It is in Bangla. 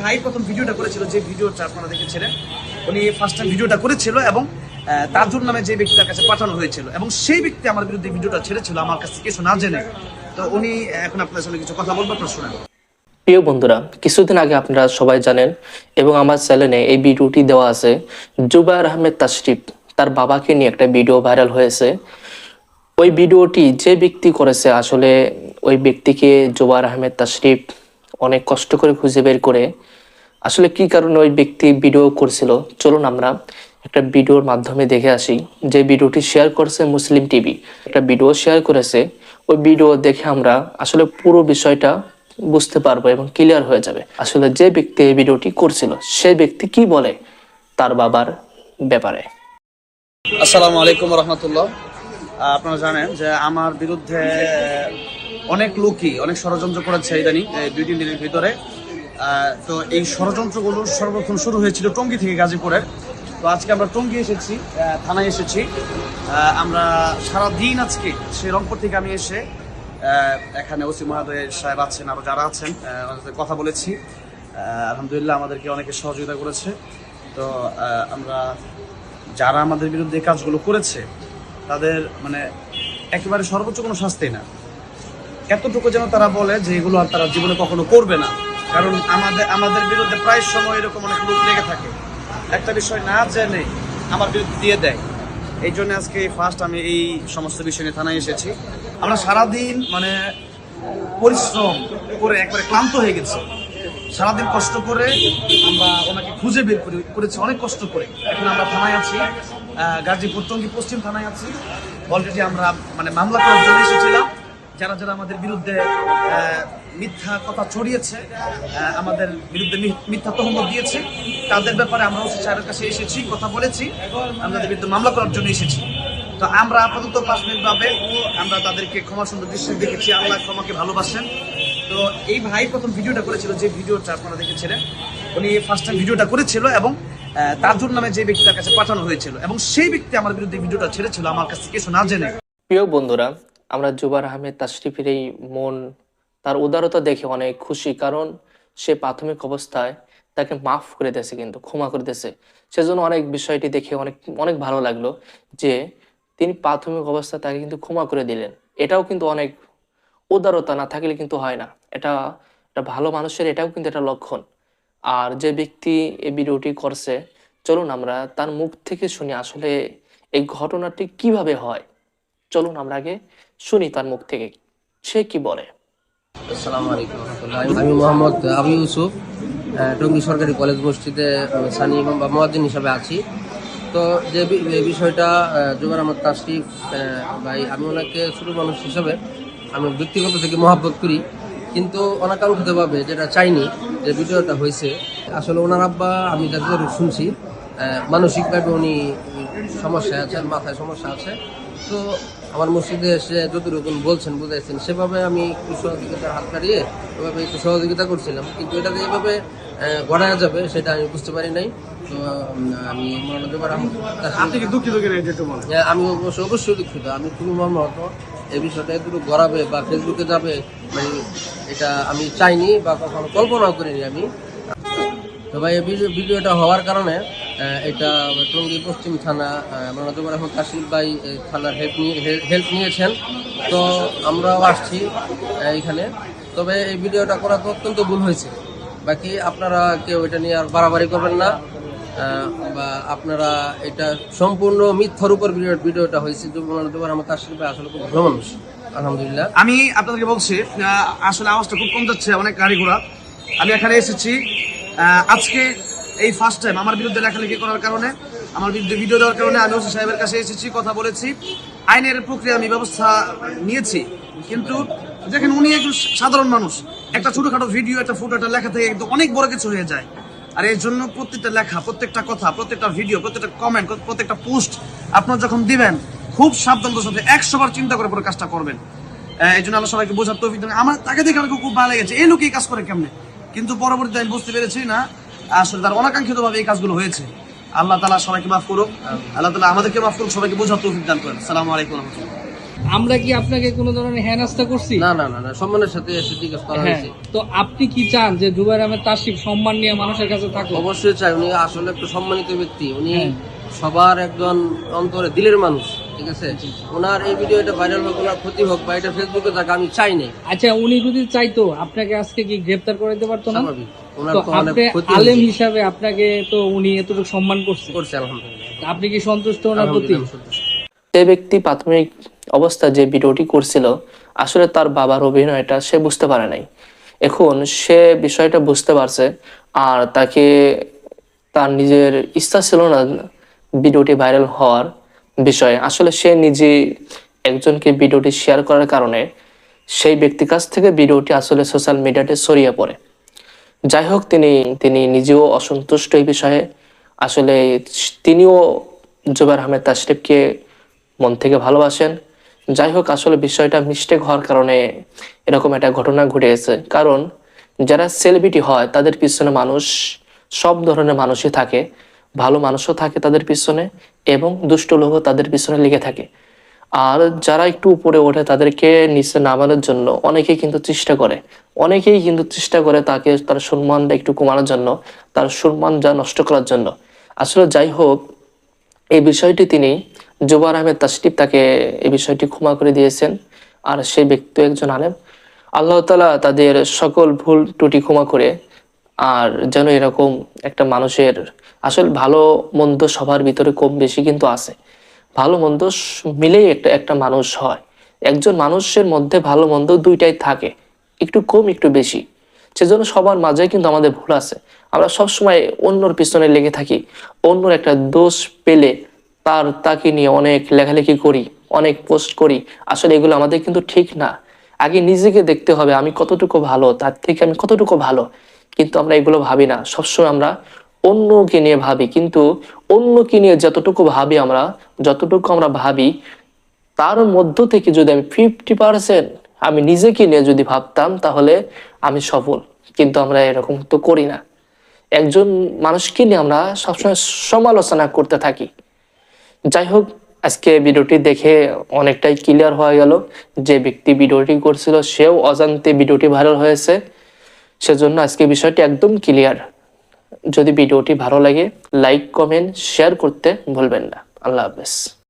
ভাই প্রথম ভিডিওটা করেছিল যে ভিডিওটা আপনারা দেখেছিলেন, উনি ফার্স্ট টাইম ভিডিওটা করেছিল এবং তাজুর নামে যে ব্যক্তির কাছে পাঠানো হয়েছিল এবং সেই ব্যক্তি আমার বিরুদ্ধে ভিডিওটা ছেড়েছিল, আমার কাছে কিছু না জেনে। তো উনি এখন আপনার সঙ্গে কিছু কথা বলব, আপনার শোনেন। প্রিয় বন্ধুরা, কিছুদিন আগে আপনারা সবাই জানেন এবং আমার চ্যানেলে এই ভিডিওটি দেওয়া আছে, জুবায়ের আহমেদ তাশরিফ, তার বাবাকে নিয়ে একটা ভিডিও ভাইরাল হয়েছে। ওই ভিডিওটি যে ব্যক্তি করেছে, আসলে ওই ব্যক্তিকে জুবায়ের আহমেদ তাশরিফ অনেক কষ্ট করে খুঁজে বের করে আসলে কি কারণে ওই ব্যক্তি ভিডিও করছিল? চলুন আমরা একটা ভিডিওর মাধ্যমে দেখে আসি। যে ভিডিওটি শেয়ার করছে মুসলিম টিভি একটা ভিডিও শেয়ার করেছে, ওই ভিডিও দেখে আমরা আসলে পুরো বিষয়টা বুঝতে পারব এবং ক্লিয়ার হয়ে যাবে। আসলে যে ব্যক্তি এই ভিডিওটি করছিল, সে ব্যক্তি কি বলে? তার বাবার ব্যাপারে। আসসালামু আলাইকুম রহমতুল্লাহ। আপনারা জানেন যে আমার বিরুদ্ধে অনেক লোকই, অনেক ষড়যন্ত্র করেছে ইদানিং দুই, তিন দিনের ভিতরে। তো এই ষড়যন্ত্রগুলো সর্বপ্রথম শুরু হয়েছিল টঙ্গী থেকে গাজীপুরে তো আজকে আমরা টঙ্গী এসেছি থানায় এসেছি। আমরা সারা দিন আজকে সেই রংপুর থেকে আমি এসে এখানে ওসি মহাদয় সাহেব আছেন, আরও যারা আছেন কথা বলেছি। আলহামদুলিল্লাহ আমাদেরকে অনেকে সহযোগিতা করেছে। তো আমরা যারা আমাদের বিরুদ্ধে কাজগুলো করেছে, তাদের মানে একেবারে সর্বোচ্চ কোনো শাস্তি না। এতটুকু যেন তারা বলে যে এগুলো আর তারা জীবনে কখনো করবে না। কারণ আমাদের আমাদের বিরুদ্ধে প্রায় সময় এরকম অনেক লোক লেগে থাকে। একটা বিষয় না জেনে আমার বিরুদ্ধে দিয়ে দেয়। এই জন্য আজকে ফার্স্ট আমি এই সমস্ত বিষয় নিয়ে থানায় এসেছি। আমরা সারাদিন মানে পরিশ্রম করে একবারে ক্লান্ত হয়ে গেছি। সারাদিন কষ্ট করে আমরা ওনাকে খুঁজে বের করে করেছি, অনেক কষ্ট করে। এখন আমরা থানায় আছি গাজীপুর টঙ্গী পশ্চিম থানায় আছি। অলরেডি আমরা মানে মামলা করার জন্য এসেছিলাম। যারা যারা আমাদের বিরুদ্ধে মিথ্যা কথা ছড়িয়েছে আমাদের বিরুদ্ধে মিথ্যা তহমত দিয়েছে, তাদের ব্যাপারে আমরা ওসি সাহেবের কাছে এসেছি, কথা বলেছি আমাদের বিরুদ্ধে মামলা করার জন্য এসেছি। তো আমরা আপাতত প্রাথমিকভাবে আমরা তাদেরকে ক্ষমা সুন্দর দৃষ্টি দেখেছি, আল্লাহ ক্ষমাকে ভালোবাসেন। তো এই ভাই প্রথম ভিডিওটা করেছিল, যে ভিডিওটা আপনারা দেখেছিলেন, উনি ফার্স্ট টাইম ভিডিওটা করেছিল এবং তাজুর নামে যে ব্যক্তির কাছে পাঠানো হয়েছিল এবং সেই ব্যক্তি আমার বিরুদ্ধে ভিডিওটা ছেড়েছিল, আমার কাছ থেকে কিছু না জেনে। প্রিয় বন্ধুরা আমরা জুবার আহমেদ তাশরিফের এই মন, তার উদারতা দেখে অনেক খুশি, কারণ সে প্রাথমিক অবস্থায় তাকে মাফ করে দিয়েছে কিন্তু, ক্ষমা করে দিয়েছে। সেজন্য অনেক বিষয়টি দেখে অনেক অনেক ভালো লাগল যে তিনি প্রাথমিক অবস্থায় তাকে কিন্তু ক্ষমা করে দিলেন। এটাও কিন্তু অনেক উদারতা না থাকলে কিন্তু হয় না। এটা একটা ভালো মানুষের, এটাও কিন্তু একটা লক্ষণ। আর যে ব্যক্তি এই ভিডিওটি করছে, চলুন আমরা তার মুখ থেকে শুনি আসলে এই ঘটনাটি কীভাবে হয়। চলুন আমরা আগে শুনি তার মুখ থেকে। সে কি বলে? আসসালামু আলাইকুম আমি মোহাম্মদ আবু ইউসুফ টঙ্গী সরকারি কলেজ আহ, সানি ইমাম বা মোয়াজ্জিন হিসাবে আছি। তো যে এই বিষয়টা জুবার আহমদ তাশরিফ ভাই আমি ওনাকে ছোট মানুষ হিসাবে আমি ব্যক্তিগত থেকে মহাব্বত করি। কিন্তু অনাকাঙ্ক্ষিতভাবে যেটা চাইনি যে ভিডিওটা হয়েছে আসলে ওনার আব্বা আমি যাদের শুনছি আহ, মানসিকভাবে উনি সমস্যায় আছেন মাথায় সমস্যা আছে। তো আমার মসজিদে এসে যতটুকু বলছেন বুঝাইছেন সেভাবে আমি একটু সহযোগিতার হাত বাড়িয়ে ওভাবে একটু সহযোগিতা করছিলাম। কিন্তু এটা যে এভাবে গড়ায় যাবে সেটা আমি বুঝতে পারি নাই। তো আমি হ্যাঁ, আমি অবশ্য অবশ্যই দুঃখিত। আমি খুবই মর্মাহত এই বিষয়টা একটু গড়াবে বা ফেসবুকে যাবে মানে এটা আমি চাইনি বা কখনো কল্পনাও করিনি আমি। তো ভাই, এই ভিডিওটা হওয়ার কারণে এটা টঙ্গী পশ্চিম থানা মনোজবার এখন কাশির ভাই থানার হেল্প নিয়ে হেল্প নিয়েছেন, তো আমরাও আসছি এখানে। তবে এই ভিডিওটা করা তো অত্যন্ত ভুল হয়েছে। বাকি আপনারা কেউ এটা নিয়ে আর বাড়াবাড়ি করবেন না বা আপনারা এটা সম্পূর্ণ মিথ্যার উপর ভিডিও ভিডিওটা হয়েছে। যুবমান আমার কাশির ভাই আসলে খুব ভালো মানুষ আলহামদুলিল্লাহ। আমি আপনাদেরকে বলছি আসলে আওয়াজটা খুব কম যাচ্ছে, অনেক গাড়ি ঘোড়া। আমি এখানে এসেছি আজকে এই ফার্স্ট টাইম আমার বিরুদ্ধে লেখালেখি করার কারণে, আমার বিরুদ্ধে ভিডিও দেওয়ার কারণে আমি ওসি সাহেবের কাছে এসেছি, কথা বলেছি। আইনের প্রক্রিয়া আমি ব্যবস্থা নিয়েছি, কিন্তু দেখেন উনি একজন সাধারণ মানুষ। একটা ছোটোখাটো ভিডিও একটা ফটো একটা লেখা থেকে কিন্তু অনেক বড় কিছু হয়ে যায়। আর এর জন্য প্রত্যেকটা লেখা, প্রত্যেকটা কথা, প্রত্যেকটা ভিডিও প্রত্যেকটা কমেন্ট প্রত্যেকটা পোস্ট আপনার যখন দিবেন, খুব সাবধানতার সাথে একশো বার চিন্তা করে পরে কাজটা করবেন। এই জন্য আল্লাহ সবাইকে বোঝার তৌফিক আমার তাকে দেখে আমাকে খুব ভালো লেগেছে। এই লোক এই কাজ করে কেমনে? কিন্তু পরবর্তীতে আমি বুঝতে পেরেছি না আসলে তার অনাকাঙ্ক্ষিত ভাবে এই কাজগুলো হয়েছে। আল্লাহ তালা সবাইকে মাফ করুক আল্লাহ তালা আমাদেরকে মাফ করুক সবাইকে বোঝার তৌফিক দান করেন। সালামু আলাইকুম রহমতুল্লাহ। আমরা কি আপনাকে কোনো ধরনের হেনাস্তা করছি? না না না সম্মানের সাথে জিজ্ঞেস করা হ্যাঁ হয়েছে। তো আপনি কি চান যে জুবাইর আহমেদ তাসিফ সম্মান নিয়ে মানুষের কাছে থাকুক? অবশ্যই চাই উনি আসলে একটু সম্মানিত ব্যক্তি। উনি হ্যাঁ। সবার একজন অন্তরে দিলের মানুষ। ঠিক আছে? ওনার এই ভিডিও এটা ভাইরাল হোক ওনার ক্ষতি হোক বা এটা ফেসবুকে আমি চাই নাই। আচ্ছা উনি যদি চাইতো আপনাকে আজকে কি গ্রেফতার করে দিতে পারতো না? ওনার তো তো অনেক আপনি ক্ষতি আলেম হয়েছে। হিসাবে আপনাকে তো উনি এতটুকু সম্মান করছে। করছে আলহামদুলিল্লাহ। আপনি কি সন্তুষ্ট ওনার প্রতি? আলহামদুলিল্লাহ, সন্তুষ্ট। যে ব্যক্তি প্রাথমিক অবস্থা যে ভিডিওটি করছিল আসলে তার বাবার অভিনয়টা সে বুঝতে পারে নাই। এখন সে বিষয়টা বুঝতে পারছে আর তাকে তার নিজের ইচ্ছা ছিল না ভিডিওটি ভাইরাল হওয়ার। বিষয়ে। আসলে সে নিজে একজনকে ভিডিওটি শেয়ার করার কারণে সেই ব্যক্তির কাছ থেকে ভিডিওটি আসলে সোশ্যাল মিডিয়াতে ছড়িয়ে পড়ে। যাই হোক, তিনি তিনি নিজেও অসন্তুষ্ট এই বিষয়ে। আসলে তিনিও জুবাইর আহমেদ তাশরিফকে মন থেকে ভালোবাসেন। যাই হোক, আসলে বিষয়টা মিস্টেক হওয়ার কারণে এরকম একটা ঘটনা ঘটেছে কারণ যারা সেলিব্রিটি হয়, তাদের পিছনে মানুষ সব ধরনের মানুষই থাকে। ভালো মানুষও থাকে তাদের পিছনে। এবং দুষ্ট লোকও তাদের পিছনে লেগে থাকে। আর যারা একটু উপরে ওঠে, তাদেরকে নিচে নামানোর জন্য অনেকেই কিন্তু চেষ্টা করে। অনেকেই কিন্তু চেষ্টা করে তাকে তার সম্মানটা একটু কমানোর জন্য, তার সম্মান যা নষ্ট করার জন্য। আসলে যাই হোক, এই বিষয়টি তিনি জুবার আহমেদ তাসটিফ তাকে এই বিষয়টি ক্ষমা করে দিয়েছেন। আর সেই ব্যক্তি একজন আলেম। আল্লাহ তালা তাদের সকল ভুল ত্রুটি ক্ষমা করে আর যেন এরকম একটা মানুষের আসলে ভালো মন্দ সবার ভিতরে কম বেশি কিন্তু আছে। ভালো মন্দ মিলেই একটা একটা মানুষ হয়। একজন মানুষের মধ্যে ভালো মন্দ দুইটাই থাকে, একটু কম, একটু বেশি। সেজন্য সবার মাঝে কিন্তু আমাদের ভুল আছে। আমরা সবসময় অন্যর পিছনে লেগে থাকি, অন্যর একটা দোষ পেলে তার, তাকে নিয়ে অনেক লেখালেখি করি, অনেক পোস্ট করি। আসলে এগুলো আমাদের কিন্তু ঠিক না। আগে নিজেকে দেখতে হবে, আমি কতটুকু ভালো, তার থেকে আমি কতটুকু ভালো। কিন্তু আমরা এগুলো ভাবি না। সবসময় আমরা অন্যকে নিয়ে ভাবি। কিন্তু অন্যকে নিয়ে যতটুকু ভাবি আমরা, যতটুকু আমরা ভাবি, তার মধ্য থেকে যদি আমি ফিফটি পার্সেন্ট আমি নিজেকে নিয়ে যদি ভাবতাম, তাহলে আমি সফল। কিন্তু আমরা এরকম তো করি না। একজন মানুষকে নিয়ে আমরা সবসময় সমালোচনা করতে থাকি। যাই হোক, আজকে ভিডিওটি দেখে অনেকটাই ক্লিয়ার হয়ে গেল। যে ব্যক্তি ভিডিওটি করছিল, সেও অজান্তে ভিডিওটি ভাইরাল হয়েছে। সেজন্য আজকে বিষয়টি একদম ক্লিয়ার যদি ভিডিওটি ভালো লাগে লাইক কমেন্ট শেয়ার করতে ভুলবেন না। আল্লাহ হাফেজ।